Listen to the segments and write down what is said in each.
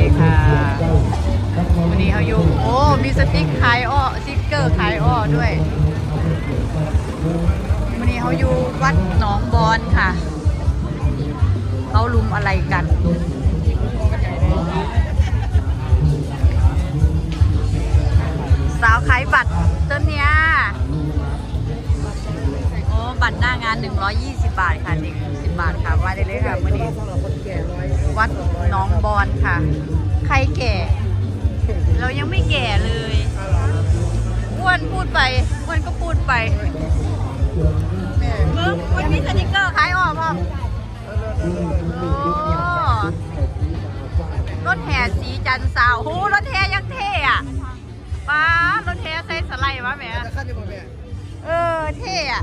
ดีค่ะ วันนี้เขาอยู่โอ้ มีสติ๊กขายอ้อสติ๊กเกอร์ขายอ้อด้วย วันนี้เขาอยู่วัดหนองบอนค่ะ เขาลุมอะไรกันสาวขายบัตรต้นเนี้ยโอ้ บัตรหน้างาน 120 บาทค่ะเด็ก10 บาทค่ะว่าได้เลยค่ะวันนี้ วัดหนองบอนค่ะ ใครแก่ เรายังไม่แก่เลยอ้วนพูดไปอ้วนก็พูดไปเบิ้งมันมีสติกเกอร์ขายออกพ่อมโอ้รถแห่สีจันทร์สาวหูรถแห่ยังเท่อะป้ารถแห่ใส่สไลด์วะแม่จะขั้นดีกว่าแม่เออเท่อะ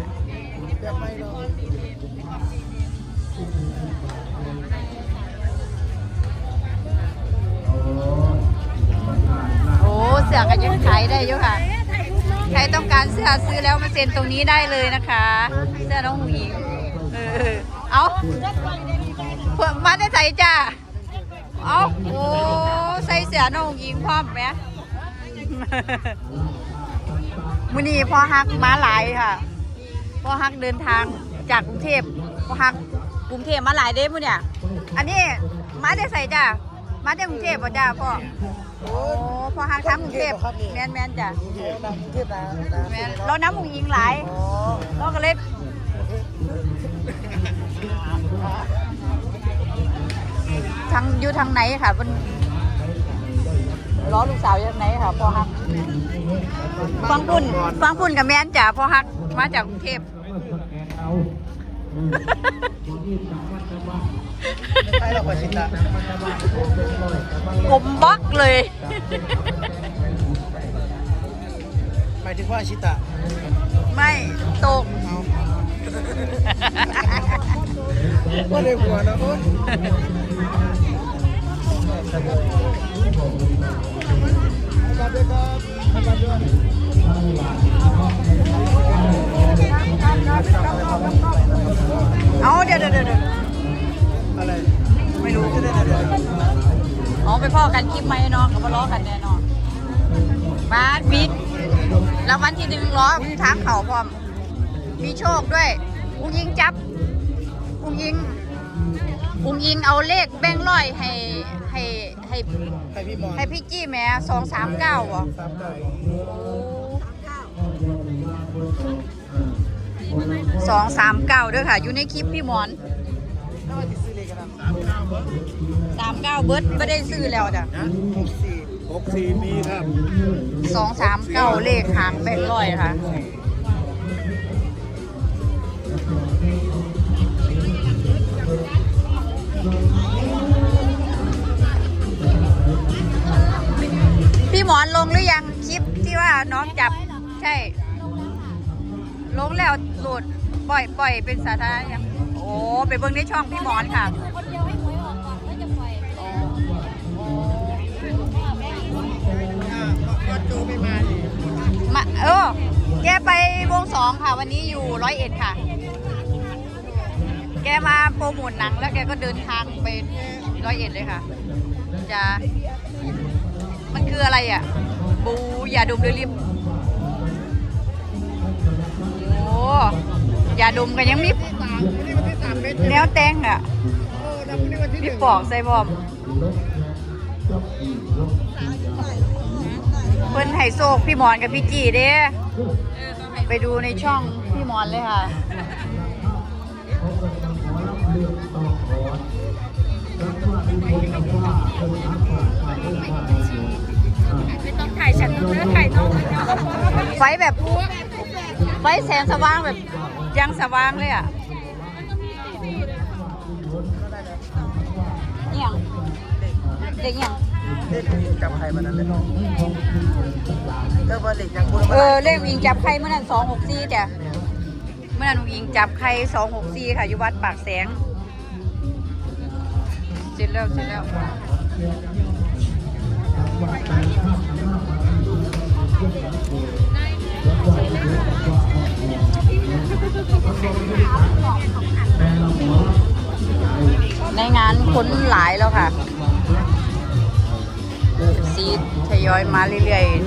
เสื้อกันยังขายได้อยู่ค่ะ ใครต้องการเสื้อซื้อแล้วมาเซ็นตรงนี้ได้เลยนะคะ เสื้อน้องหญิงเออเอาเพิ่มมาได้ใส่จ้าเอาโอ้ใส่เสื้อน้องหญิงพร้อมไหมมือนี้พอฮักมาหลายค่ะพ่อฮักเดินทางจากกรุงเทพพ่อฮักกรุงเทพมาหลายเด้มือเนี่ย อันนี้มาได้ใส่จ้ามาได้กรุงเทพป่ะจ้าพ่อ โอ้โอ้พอฮักทั้งกรุงเทพแมนแมนจ้ะเทพนะเทพนะนะแมนเราน้ำหมูยิงหลายอ๋อเราก็เลยทางอยู่ทางไหนค่ะเป็นล้อลูกสาวอยู่ทางไหนค่ะพอฮักฟังปุ่นฟังปุ่นกับแมนจ้ะพอฮักมาจากกรุงเทพ ใช่เราไปชิตะกลมบักเลย หมายถึงว่าชิตะ ไม่ตกเอาว่าในหัวนะโอ้ยครับด้วยครับครับด้วย เอาเดี๋ยวเดี๋ยวเดี๋ยวเดี๋ยวอะไรไม่รู้เดี๋ยวเดี๋ยวเดี๋ยวอ๋อไปพ่อกันคลิปไหมเนาะกับมาล้อกันแน่นอนมามีแล้ววันที่หนึ่งล้อมีทางเข่าพร้อม มีโชคด้วย อุ้งยิงจับ อุ้งยิง อุ้งยิงเอาเลขแบงค์ร้อยให้ให้ให้ใครพี่มอให้พี่จี้แม่สองสามเก้าอะส สองสามเก้าด้วยค่ะ อยู่ในคลิปพี่หมอนถ้าว่าติดซื้อเลยกันสามเก้าสามเก้าเบิร์ดไม่ได้ซื้อแล้วจ้ะนะหกสี่หกสี่มีครับสองสามเก้าเลขหางแบงค์ร้อยค่ะพี่หมอนลงหรือยังคลิปที่ว่าน้องจับ ใช่ ลงแล้วโหลด ปล่อยปล่อยเป็นสาธารณะยังโอ้ไปเบิ่งในช่องพี่หมอนค่ะ คนเดียวให้หวยออกก่อนแล้วจะปล่อยก็จูไม่มาดิมาเออแกไปวงสองค่ะ วันนี้อยู่ร้อยเอ็ดค่ะ แกมาโปรโมทหนังแล้วแกก็เดินทางไปร้อยเอ็ดเลยค่ะจะมันคืออะไรอะ บูยาดมหรือลิปโอ้ ยาดมกันยังมีสามวันนี้วันที่สามเมตรแนวแตงอะโอ้แล้ววันนี้วันที่หพี่นึ่งปอกใส่บอมเพิ่นไห้โซกพี่หมอนกับพี่จีเด้ไปดูในช่องพี่หมอนเลยค่ะไม่ต้องถ่ายฉันเนื้อถ่ายน้องไฟแบบ ไฟแสงสว่างแบบ ยังสว่างเลยอะเอียงเด็กเอียงเด็กจับใครมานั้นเลยก็ว่าเด็กยังพูดเออเลขวิงจับใครเมื่อนั้นสองหกสี่จ้ะเมื่อนั้นวิงจับใครสองหกสี่ค่ะอยู่วัดปากแสงเสร็จแล้วเสร็จแล้ว คนหลายแล้วค่ะซีทยอยมาเรื่อยๆ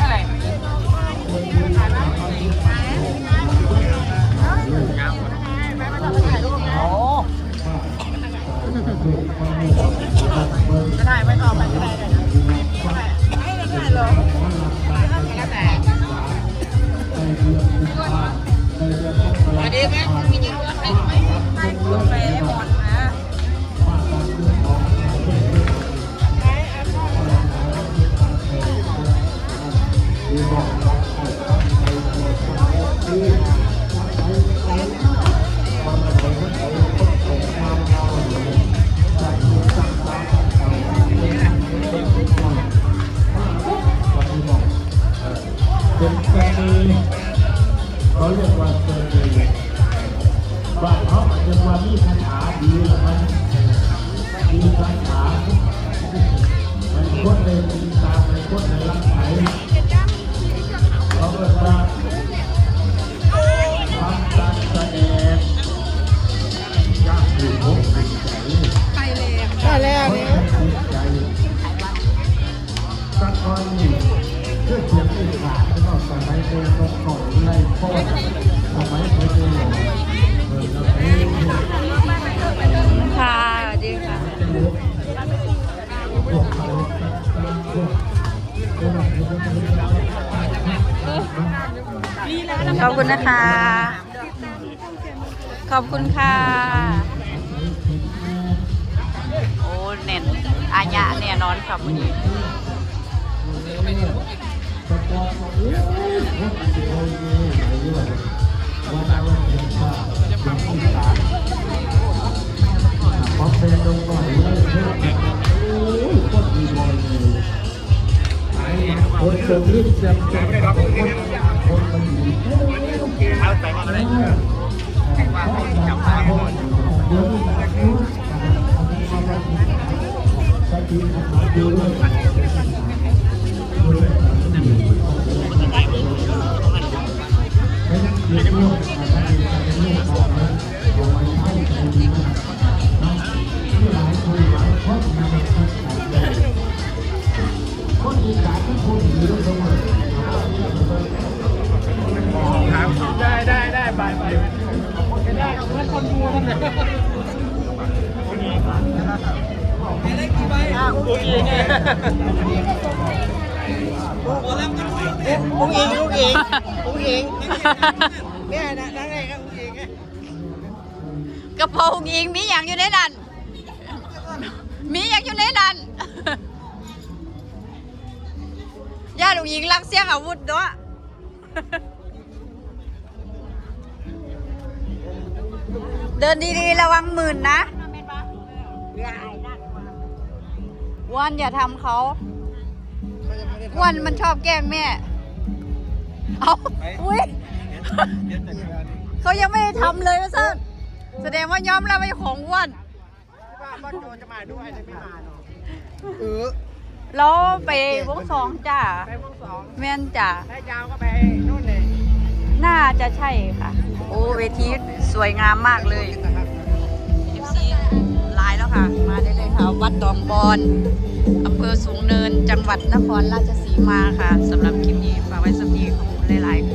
อะไรโอ้จะได้ไม่ต่อไปก็ได้เลย เขาเรีย นะคะ ขอบคุณค่ะ โอ้เน่นอาญะแน่นอนค่ะวันนี้พอเป็นลงก่อนเลยนโอ้ยคนดีบอยเลยคนเกิดรีบจำนคนคน มัน อ้าวอุ้งอิงไงอุ้งอิงอุ้งอิงอุ้งอิงแม่นะนั่นไงครับอุ้งอิงไงกระโปรงยิงมีอย่างอยู่ในนั้นมีอย่างอยู่ในนั้นย่าลูกหญิงรักเสียงอาวุธเนาะเดินดีๆ ระวังหมื่นนะ อ้วันอย่าทำเขาอ้วันมันชอบแกล้งแม่ เอาอุ้ยเขายังไม่ได้ทำเลยนะซ่นแสดงว่ายอมรับว่าของอ้วนว่าบ้านโจจะมาด้วยจะไม่มาเนาะเออแล้วไปวงสองจ้าไปพวกสองแม่นจ้าได้ยาวก็ไปนู่นเลยน่าจะใช่ค่ะ โอ้เวทีสวยงามมากเลย FC ไลน์แล้วค่ะ มาได้เลยค่ะ วัดดองบอน อำเภอสูงเนินจังหวัดนครราชสีมาค่ะสำหรับคลิปนี้ฝากไว้สำนีขอบคุณหลายๆ